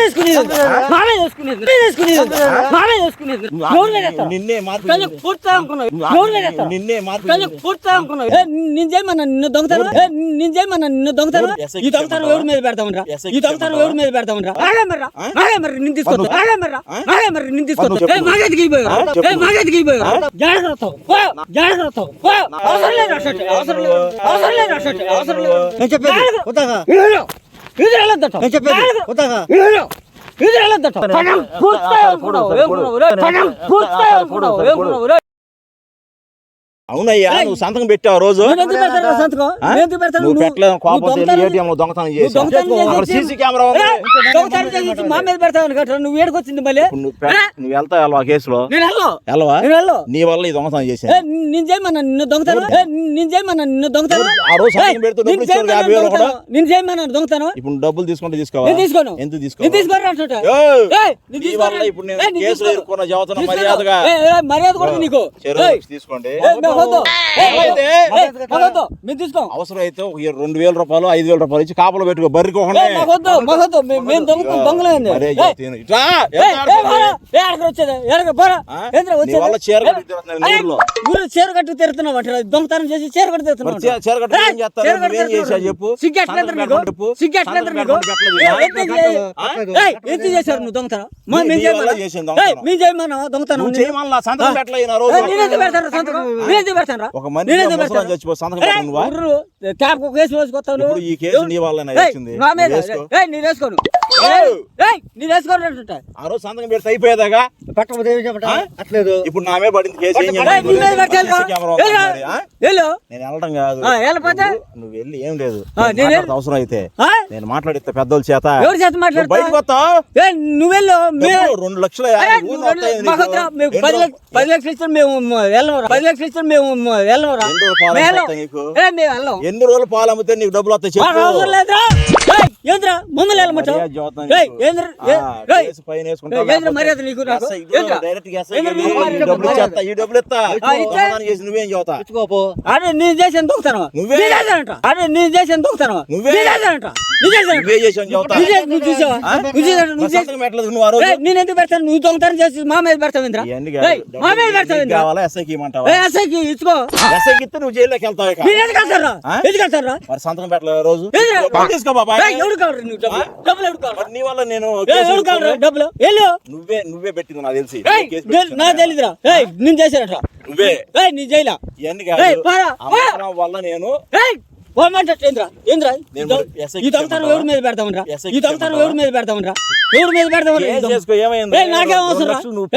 చేసుకునేది మామే చేసుకునేది చేసుకునేది మామే చేసుకునేది? నిన్నే మార్పు కానీ పూర్తిగా అనుకున్నావు? నిన్నే మార్పు కానీ పూర్తిగా అనుకున్నావు. ఏ, నేను చేయమన్నా నిన్ను దొంగతాను? ఏ, నేను చేయమన్నా నిన్ను? ఎస్ఐ ఈ దొంగతాను ఎవరి మీద పెడతామనరా ఎస్ఐ ఈ దొంగతాను ఎవరి మీద పెడతామనరా ఆగే మర్రా ఆగే మర్రి నిన్ను తీసుకొస్తా. ఆగే మర్రా ఆగే మర్రి నిన్ను. ఏ మాగేదికి పోయారు ఏ మాగేదికి పోయారు జాగ్రత్త జాగ్రత్త అవుతావు పో. అవసరం లేదు అవసరం లేదు అవసరం లేదు అవసరం లేదు. ఇది వెళ్ళొద్దట. ఇది వెళ్ళొద్దట. పూర్తిగా అనుకున్నావు? పనం పూర్తిగా అనుకున్నావు, రే? అవునయ్యా నువ్వు సంతకం పెట్టావు రోజు? నువ్వు పెట్టలేదు కోపం నువ్వు ఏటీఎం దొంగతనం చేసి- సీసీ కెమెరా మా మీద పెడతావు ఏడుకొచ్చింది మళ్ళీ? నువ్వు వెళ్తావు వెళ్ళవా కేసులో? వెళ్ళవా? నీ వల్ల ఈ దొంగతనం చేశాను. నేను చేయమన్నా నిన్ను దొంగతాను? నేను చేయమన్నా నిన్ను దొంగతాను? ఆ రోజు సంతకం పెడితే డబ్బులు ఇచ్చారు యాభై వేలు కూడా? నేను చేయమన్నా దొంగతాను? ఇప్పుడు డబ్బులు తీసుకుంటే తీసుకోను. తీసుకోవాలి తీసుకోను. ఏయ్! ఏయ్, నేను నీ తీసుకోను. వల్ల ఇప్పుడు నేను ఏయ్, నేను కేసులో తీసుకోను. ఇరుక్కున్న చదువుతున్న తీసుకోను. మర్యాదగా మర్యాద కూడా నీకు. తీసుకోండి. అవసరం అయితే రెండు వేల రూపాయలు ఐదు వేల రూపాయలు ఇచ్చి కాపలు పెట్టుకో బర్రికోకుండా ఏయ్, మాకు వద్దు మాకు వద్దు. మేము మేము దొంగ దొంగలేంది మరే ఏయ్, చెప్తాను. ఇట్రా, ఏయ్, ఎంత ఏయ్, ఆడుతుంది? బారా. ఏ అక్కడికి వచ్చేది ఎక్కడికి పోరా. ఆ? ఏంద్రా నీ వచ్చేది. వల్ల చీర కట్టి తిరుగుతున్నావు దొంగతనం చేసి చీర కట్టు తిరుగుతున్నావు. చెప్పు? ఎంత చేశారు నువ్వు దొంగతనం? మేము చేయమన్నా? దొంగతనం. సంతకం పెట్టలేదు పెడతాను పెడతాను ఒక మనిషి నేనెందుకు ముసలాం పెడతాను? చచ్చిపో సంతకం పెట్టను నువ్వా? ట్యాప్ కేసు వేసుకొస్తాను ఇప్పుడు ఈ కేసు నీ వల్లనే వచ్చింది. వేసుకో. వేసుకోను. నేను ఆ రోజు సంతకం పెడితే అయిపోయేదాగా ఆ? అట్లేదు. ఇప్పుడు నా మీద పడింది కేసు నేను వెళ్ళడం కాదు? నువ్వు- వెళ్ళి ఏం లేదు. అవసరం అయితే? నేను మాట్లాడితే పెద్దోళ్ళ చేత. ఎవరి చేత నువ్వు బయటకు మాట్లాడతా వస్తావు? ఏయ్, నువ్వు వెళ్ళు. మే- డబ్బులు రెండు లక్షలు పది లక్షలు ఇస్తాం మేము వెళ్ళవరా? పది లక్షలు ఇస్తాం మేము వెళ్ళవరా? ఎన్ని రోజులు పాలు అమ్మితే నీకు డబ్బులు వస్తాయి ఏంద్రా? మమ్మల్ని నీకు. ఏంద్రా? మర్యాద నీకు? చేసి నువ్వేం అరే నేను చేసిన దొంగతనం నువ్వే. నీ చేశానంట అరే నేను చేసిన దొంగతనం నువ్వే. నీ చేశానంట నీ చేశానంట నువ్వే. చేసి- సంతకం పెట్టలేదు నువ్వు ఆ? రోజు? ఏయ్, నేను ఎందుకు పెడతాను? నువ్వు దొంగతనం చేసి మా మీద పెడతావు ఇంద్రా. మా మీద పెడతావు నీకు ఇంద్రా. కావాలా? ఎస్ఐకి ఇవ్వమంటావా ఏ, ఎస్ఐకి ఇచ్చుకో. ఎస్ఐకి ఇస్తే నువ్వు జైల్లోకి వెళ్తావు ఇక. మీరు ఎందుకు వెళ్తారా ఆ? ఎందుకు వెళ్తారా మరి సంతకం పెట్టలేదు ఆ రోజు? తీసుకో బాబాయ్. ఏయ్, ఎవడు కావాలి నువ్వు డబ్బులు? డబ్బులు ఎవడు కావాలి మరి నీ వల్ల నేను ఎవడు కావాలి పెట్టుకుని- డబ్బులు? వెళ్ళు. నువ్వే నువ్వే పెట్టింది నాకు తెలిసి. నాకు నేను చేశానట నువ్వే. నీ జైలా. వల్ల నేను ఏయ్ పోమంటే ఏంద్రా ఏంద్రా ఈ ఇచ్చేయమంటావా? ఎవరి మీద పెడతామనరా ఈ ఇచ్చేయమంటావా? ఎవరి మీద పెడతామనరా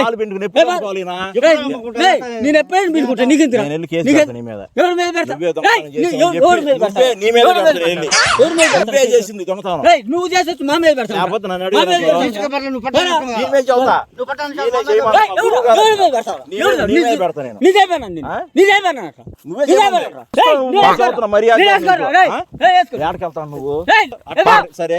ఎవరి మీద నేను ఎప్పుడైనా. ఎవరి మీద? నువ్వే మా మీద మర్యాద సరే,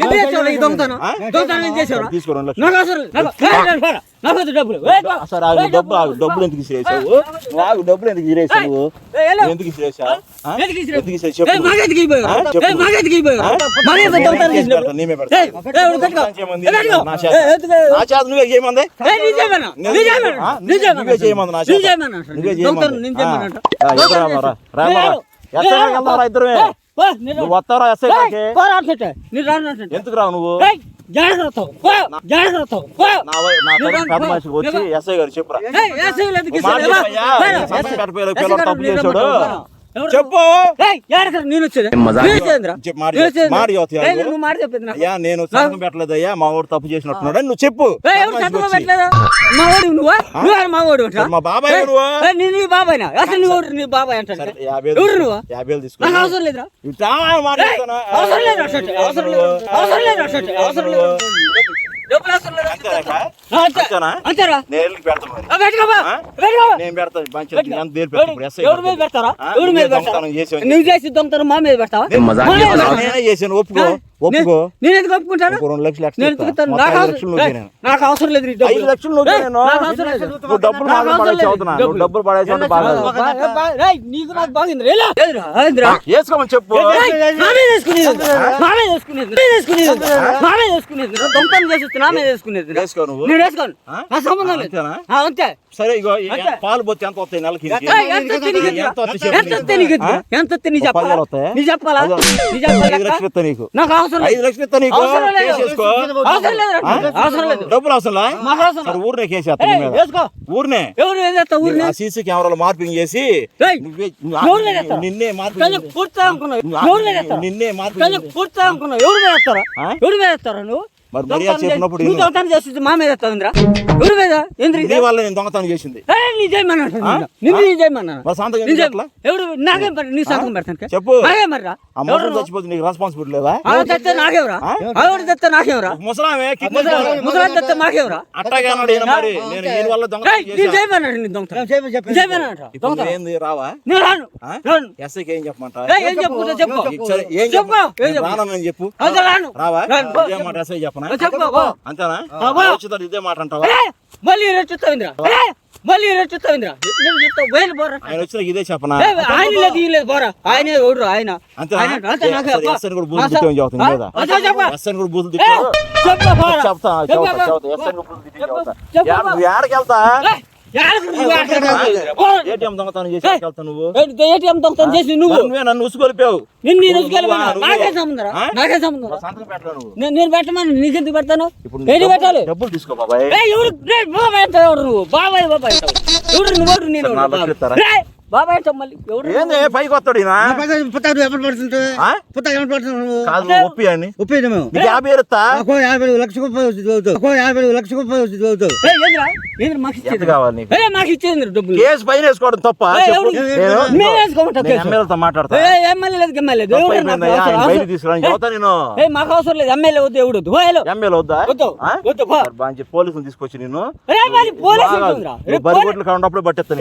నాకు. నాకు-. నాకు డబ్బులు డబ్బులు ఎందుకు ఇసిరేసావు నువ్వు ఆగు, డబ్బులు ఎందుకు ఇసిరేసావు ఇసిరేసావు ఇసిరేసావు? నువ్వే? నువ్వే. నువ్వే ఇద్దరం నువ్వు. వస్తావరా ఎస్ఐ గారికి? ఎందుకు రావు నువ్వు? వచ్చి ఎస్ఐ గారు చెప్పురా తప్పు చేశాడు? చెప్పు ఏయ్, ఏడకరా నేను వచ్చేది సంతకం పెట్టలేదయ్యా మా వాడు తప్పు చేసినట్టున్నాడు నువ్వు చెప్పు? మా బాబాయ్ ఏయ్, నువ్వు? ఏయ్, నేను నీ బాబాయ్నా అసలు నువ్వు ఎవరు? నీ బాబాయ్ అంటాడు సరే, యాభై ఎవరు వేలు నువ్వు తీసుకో. యాభై వేలు తీసుకో నాకు అవసరం లేదురా ఇట్లా మాట ఏయ్, చెప్తానా? అవసరం లేదు అసలు అవసరం లేదు అవసరం లేదు అసలు అవసరం లేదు నువ్వే చేసి దొంగతనం మా మీద పెడతావా? ఒప్పుకో? ఒప్పుకో. నేను ఎందుకు ఒప్పుకుంటాను? రెండు లక్షలు నాకు అవసరం లేదు. ఐదు లక్షలు నువ్వు డబ్బులు. నువ్వు డబ్బులు నీకు నాకు బాగుంది వేసుకోమని చెప్పు. చేసుకునేది నామే చేసుకునేది నామే చేసుకునేది నామే చేసుకునేది దొంగతనం చేసి వస్తే నామే చేసుకునేది వేసుకో నువ్వు. నేను వేసుకోను? నా సంబంధం లేదు అంతేనా? ఆ, అంతే సరే ఇగో ఈ అంతే. పాలు పోతే ఎంత వస్తాయి నెలకి ఇంటికి? ఏయ్, ఎంత వస్తే నీకు ఎదురా? ఎంత వస్తాయి చెప్పు ఎంత వస్తే నీకు ఎదురా? ఎంత వస్తే నీ ఒక చెప్పాలా పదివేలు వస్తాయా? నీ చెప్పాలా పదివేలు. నీ చెప్పాలా ఐదు లక్షలు ఇస్తా నీకు నాకు అవసరం ఐదు లేదు లక్షలు ఇస్తా నీకు అవసరం లేదు. కేసు వేసుకో అవసరం లేదు ఆ? అవసరం లేదు డబ్బులు అవసరం లే? మాకు అవసరం సరే లేదు. ఊరినే కేసు వేస్తా నీ ఏయ్, మీద వేసుకో ఊరినే ఎవరు ఏం చేస్తావు ఊరిని ఆ సీసీ కెమెరాలో మార్పింగ్ చేసి ఏయ్, నువ్వే- చేస్తారా? నిన్నే మార్పింగ్ పూర్తిగా అనుకున్నావు ఎవరు నిన్నే మార్పింగ్ పూర్తిగా అనుకున్నావు ఎవరు ఆ? ఎవరు నువ్వు మరి మర్యాద నువ్వు. దొంగతనం చేస్తుంది మా మీద వేస్తావు ఇంద్రా ఎవరి మీద? వల్ల నేను దొంగతనం చేసింది. నీ చేయమన్నాడు నిన్ను. మరి సంతకం ఎందుకు నాకేం పని? నీ సంతకం పెడతాను చెప్పు. నాకే మర్రా ఆ చచ్చిపోతే నీకు రెస్పాన్సిబిలిటీ లేదా? ఆవిడ తెస్తే నాకేవరా? ఆవిడ తెస్తే నాకేవరా? ముసలామే ముసలాం తెస్తే నాకేవరా? అట్టాగే అన్నాడు ఈయన మరి. నేను ఈయన వల్ల దొంగతనం నీ చేశా చేయమన్నాడు నీ దొంగతనం ఇప్పుడు ఏంది రావా? నేను రాను? రాను. ఎస్ఐకి ఏం చెప్పమంటా ఏయ్, ఏం చెప్పు చెప్పు. ఏం చెప్పు. చెప్పు? చెప్పు? రానని చెప్పు. రావా? మాట ఎస్ఐ చెప్పనా చెప్పు. అంతేనా? ఇదే మాట అంటావా? మళ్ళీ రెచ్చుతావింద్రా మళ్ళీ రెచ్చుతావింద్రా నేను చెప్తా వేలు పోరా ఆయన వచ్చిన ఇదే చెప్పనా? ఆయన లేదు ఈయన లేదు పోరా ఆయనే ఎవరు చెప్పు పోరా. చెప్తా ఏటీఎం దొంగతనం చేసి నువ్వు ఏంటి, ఏటీఎం దొంగతనం చేసి నువ్వు నువ్వే నన్ను ఉసుకొలిపావు నిన్ను నేను నువ్వు నేను పెట్టమని నీకెందుకు పెడతాను డబ్బులు- పెట్టాలి డబ్బులు తీసుకో బాబాయ్ రే, బాబాయ్ ఎవడు నువ్వు బాబాయ్ ఎవడు ఎవడు నేను బాబాయ్ మళ్ళీ ఏంది? పైకి వస్తాడు ఈయన? పుత్తకాడు ఎప్పుడు పడుతుంటే? ఆ? పుత్తకాడు ఎప్పుడు పడుతున్నావు కాదు ఒప్పి అని మేము. యాభై వేలు యాభై లక్ష యాభై లక్ష మాకు ఎంత ఇచ్చేది కావాలి నీకు? ఏ, మాకు ఇచ్చేది డబ్బులు? కేసు పైన వేసుకోవడం తప్ప? నేను మేము వేసుకోమంటాం నేను. ఎమ్మెల్యేతో మాట్లాడతా. ఎమ్మెల్యే లేదు తీసుకురాని చదువుతా నేను మాకు అవసరం లేదు. ఎమ్మెల్యే వద్దు ఎవడు వద్దు. ఓ, హలో ఎమ్మెల్యే వద్దా? వద్దు, ఆ? వద్దు, పో. మరి బాగా చెప్పి పోలీసులు తీసుకొచ్చి బరి కొట్లు పట్టేస్తాను.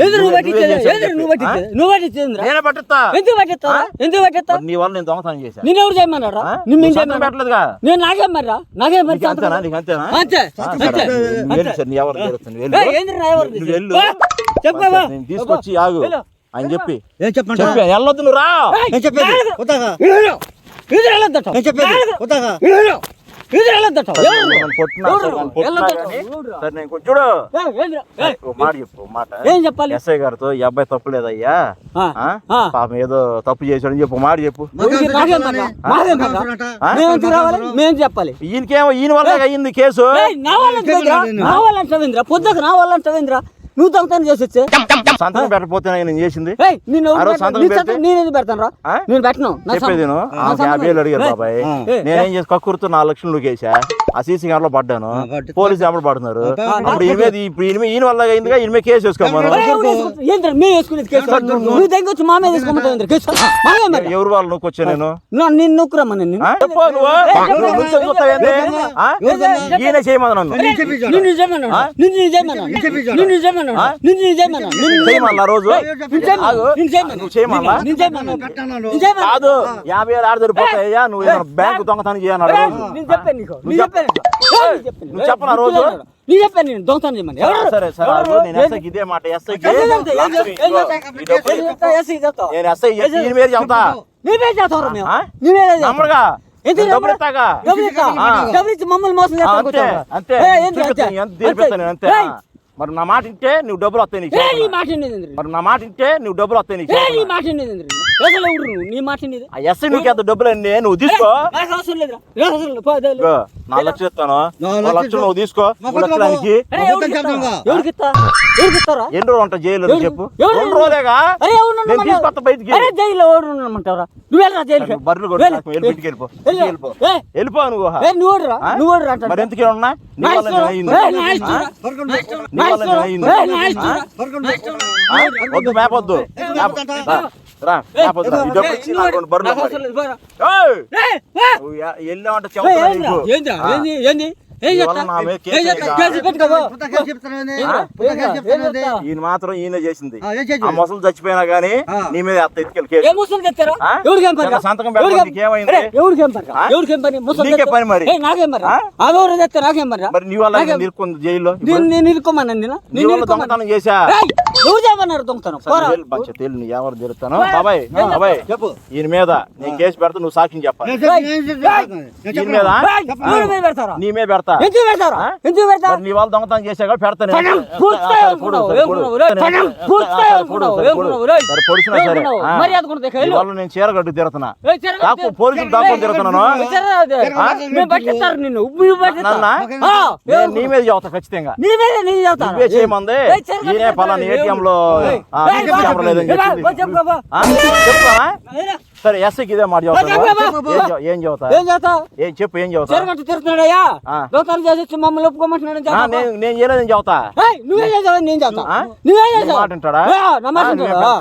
నువ్వు ఎదురు నువ్వు? పట్టించేది నేనే పట్టిస్తా ఎందుకు పట్టిస్తావు ఎందుకు పట్టిస్తావు మరి నీ వల్ల నేను దొంగతనం చేశా నేను ఎవరు చేయమన్నారా? నిన్ను నువ్వు నేను సంతకం చేయమన్నా పెట్టలేదుగా నేను నాకేం మర్రా నాకేం మరి అంతేనా నీకు అంతేనా అంతే అంతే తీసుకొచ్చి ఆగు. అని చెప్పి ఏం చెప్పండి చెప్పి వెళ్ళొద్దు నువ్వు రా చెప్పేది ఏం చూడు మాట చెప్పు మాట. చెప్పాలి? ఎస్ఐ గారితో ఈ అబ్బాయి తప్పు లేదయ్యా. ఆ, ఆ? ఆ. పాపం ఏదో తప్పు చేశాడని చెప్పు మాట చెప్పు. మేము చెప్పాలి. ఈయనకేమో ఈయన వల్ల అయ్యింది కేసు. ఏయ్, నా వాళ్ళంటే పొద్దుకు నా నువ్వు దొంగతనం చేసి వచ్చే సంతకం పెట్టకపోతే నేను చేసింది ఏయ్, నిన్ను ఎవరు ఆ రోజు పెడతారు? సంతకం నీ పెడితే? సంతకం నేను ఎందుకు పెడతాను రా? నేను పెట్టను చెప్పేది యాభై వేలు అడిగారు బాబాయ్ నేనేం చేసి కక్కుర్తో నాలుగు లక్షలు నువ్వేసా ఆ సీసీ కెమెరాలో పడ్డాను పోలీసు ఎమ్మడి పడుతున్నారు ఇప్పుడు ఇప్పుడు ఈయన వల్ల అయిందిగా ఈయన కేసు వేసుకోమను ఎవరు మేము వేసుకునేది కేసు నువ్వు దగ్గర వచ్చి కేసు వాళ్ళు నువ్వు వచ్చా నేను నొక్కురమ్మా నేను? ఆ? ఈయన చేయమని నన్ను నిన్ను నిన్ను చేయమన్నా చేయమన్నా చేయమన్నా చేయమన్నా? చేయమన్నా? కాదు. యాభై వేలు ఆడ సరిపోతాయ్యా నువ్వు బ్యాంకు దొంగతనం చెప్పాను. నువ్వు చెప్పనా రోజు? చెప్పాను నేను దొంగతనం చేయమని సరే సరే. నేను ఎస్ఐకి ఇదే మాట ఎస్ఐకి. నేను ఎస్ఐ చెప్తా? మమ్మల్ని మోసం అంతే. అంతే. మరి నా మాట ఇంటే నువ్వు డబ్బులు వస్తాయి నీకు? మరి నా మాట ఇంటే నువ్వు డబ్బులు వస్తాయి నీకు మాట? అసలు ఎవరు నువ్వు నీ మాట నీది ఆ ఎస్ఐ నీకు ఎంత డబ్బులు అండి నువ్వు తీసుకో నాకు అవసరం లేదురా నాకు అవసరం లేదు పో, దే, లే. ఇగో, నాలుగు లక్షలు ఇస్తాను నాలుగు నాలుగు లక్షలు నువ్వు తీసుకో మా మూడు కొత్త లక్షలకి అరే, మొత్తం ఎవరికి ఇస్తా? చెప్తాంగా. ఎవరికి ఇస్తా ఎవరికి ఇస్తారా ఎన్ని రోజులు ఉంటా జైలు ఎవరు- చెప్పు ఎవరు- రెండు రోజులేగా అరే ఎవరు నేను నమ్మన్నావు? తీసుకొస్తా బయటికి అరే జైల్లో ఎవరు ఉండమంటారా నువ్వు వెళ్ళరా జైలుకి నువ్వు బర్రెలు కొట్టు, నాకు వెళ్ళి బయటికి వెళ్ళిపో. వెళ్ళు. వెళ్ళిపో. ఏ, వెళ్ళిపో నువ్వు ఏ, నువ్వు ఓడురా ఆ? నువ్వు ఓడురా అంటాడు. మరి ఎందుకు ఉన్నా నీ నా వల్ల ఇష్టం. నేను అయింది. ఏ, నా ఇష్టం. ఆ? పడుకోండి. నీ వల్ల నేను అయింది. ఏ, నా ఇష్టం. ఆ? వద్దు మేపొద్దు మేప- ఈయన మాత్రం ఈయన చేసింది. ఆ, ముసలు చచ్చిపోయినా గానీ. నీ మీద అత్త ఎత్తుకెళ్ళి సంతకం ఎవరికి పని మరి. నాకేం మరి. నాకేం నీ ఇరుక్కుంది జైల్లో. నేను చేశా? ఏయ్, నువ్వు చేయమన్నారు దొంగతనం తేలు ఎవరు తిరుగుతాను బాబాయ్ బాబాయ్ చెప్పు. ఈయన మీద నేను కేసు పెడతా నువ్వు సాక్ష్యం చెప్పాలి. ఈయన. మీద? ఏయ్, ఎవరి మీద పెడతారా? నీ మీద పెడతా. ఎందుకు పెడతారా? ఆ? ఎందుకు పెడతా మరి నీ వాళ్ళు దొంగతనం చేశా కూడా పెడతాను. వెళ్ళు. నేను చీర కట్టు తిరుగుతున్నా. దాక్కు పోలీసులు దాక్కొని తిరుగుతున్నాను నిన్ను. నీ మీద చదువుతా ఖచ్చితంగా. నీ మీద చేయమంది. ఈయనే పలానా ఏయ్, ఏటీఎం లో ఏయ్, ఆ, ఏయ్, సీసీ కెమెరా లేదని ఏయ్, చెప్పింది. బా, చెప్పుకో, బా. ఆ? చెప్తావా ఏరా, సరే ఎస్ఐకి ఇదే మాట. ఏం చెప్- ఏం చదువుతా ఏం చెప్పు ఏం చెరగట్టు తిరుగుతున్నాడయ్యా చేసి వచ్చి మమ్మల్ని ఒప్పుకోమంటున్నాడు నేను నేను చేయలేదని ఏయ్, నువ్వే చేసావు నేను చేస్తా? నువ్వే చేసావు మాట నా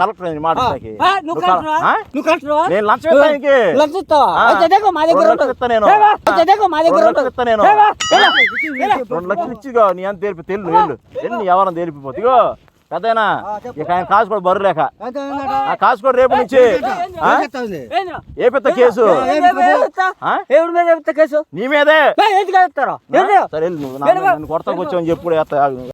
కలెక్టర్ మాట నువ్వు కలెక్టరా? నువ్వు కలెక్టరా? నేను లంచం ఇస్తా నీకు. లంచం ఇస్తావా? ఆ. అయితే దేకో మా దగ్గర ఉంటుంది. నేను. అయితే దేకో మా దగ్గర ఉంటుంది. నేను. రెండు లక్షలు ఇచ్చిగా నీ అంత తెలిపి తెలు ఎవరైనా తెలిపిపోతే పెద్దయినా ఇక ఆయన కాసు కూడా బరులేక అంతే అన్నాడా? ఆ కాసు కూడా రేపు నుంచి? ఏం పెద్ద కేసు? ఎవరి మీద నీ మీదే. సరే నువ్వు నన్ను కొడతాకు చెప్పు.